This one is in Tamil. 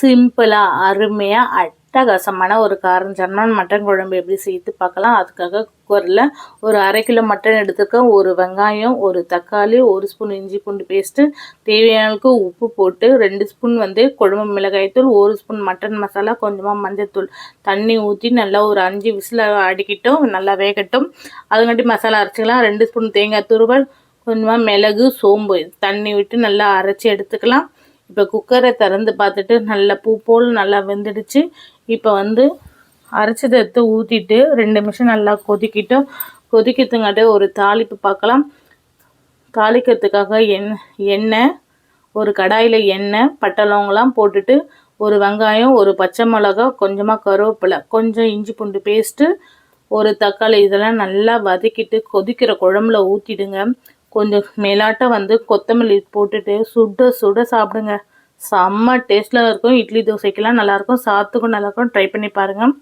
சிம்பிளாக அருமையாக அட்டகாசமான ஒரு காரம். சரணன் மட்டன் குழம்பு எப்படி செய்து பார்க்கலாம். அதுக்காக குக்கரில் ஒரு அரை கிலோ மட்டன் எடுத்துருக்கேன். ஒரு வெங்காயம் ஒரு தக்காளி ஒரு ஸ்பூன் இஞ்சி பூண்டு பேஸ்ட்டு தேவையானளுக்கு உப்பு போட்டு ரெண்டு ஸ்பூன் வந்து குழம்பு மிளகாய்த்தூள் ஒரு ஸ்பூன் மட்டன் மசாலா கொஞ்சமாக மஞ்சத்தூள் தண்ணி ஊற்றி நல்லா ஒரு அஞ்சு விசில் அடிக்கிட்டோம் நல்லா வேகட்டும். அதுங்காட்டி மசாலா அரைச்சிக்கலாம். ரெண்டு ஸ்பூன் தேங்காய் துருவல் கொஞ்சமாக மிளகு சோம்பு. தண்ணி விட்டு நல்லா அரைச்சி எடுத்துக்கலாம். இப்போ குக்கரை திறந்து பார்த்துட்டு நல்லா பூ போல் நல்லா வெந்துடுச்சு. இப்போ வந்து அரைச்சதை எடுத்து ஊற்றிட்டு ரெண்டு நிமிஷம் நல்லா கொதிக்கிட்டோம் கொதிக்கிறதுங்காட்டி ஒரு தாளிப்பு பார்க்கலாம். தாளிக்கிறதுக்காக எண் எண்ணெய் ஒரு கடாயில் எண்ணெய் பட்டை போட்டுட்டு ஒரு வெங்காயம் ஒரு பச்சை மிளகா கொஞ்சமாக கருவேப்பிலை கொஞ்சம் இஞ்சி பூண்டு பேஸ்ட்டு ஒரு தக்காளி இதெல்லாம் நல்லா வதக்கிட்டு கொதிக்கிற குழம்புல ஊற்றிடுங்க கொஞ்சம் மேலாட்டம் வந்து கொத்தமல்லி போட்டுட்டு சுட சுட சாப்பிடுங்க. செம்ம டேஸ்ட்டில் இருக்கும். இட்லி தோசைக்கெல்லாம் நல்லாயிருக்கும் சாத்துக்கும் நல்லாயிருக்கும் ட்ரை பண்ணி பாருங்கள்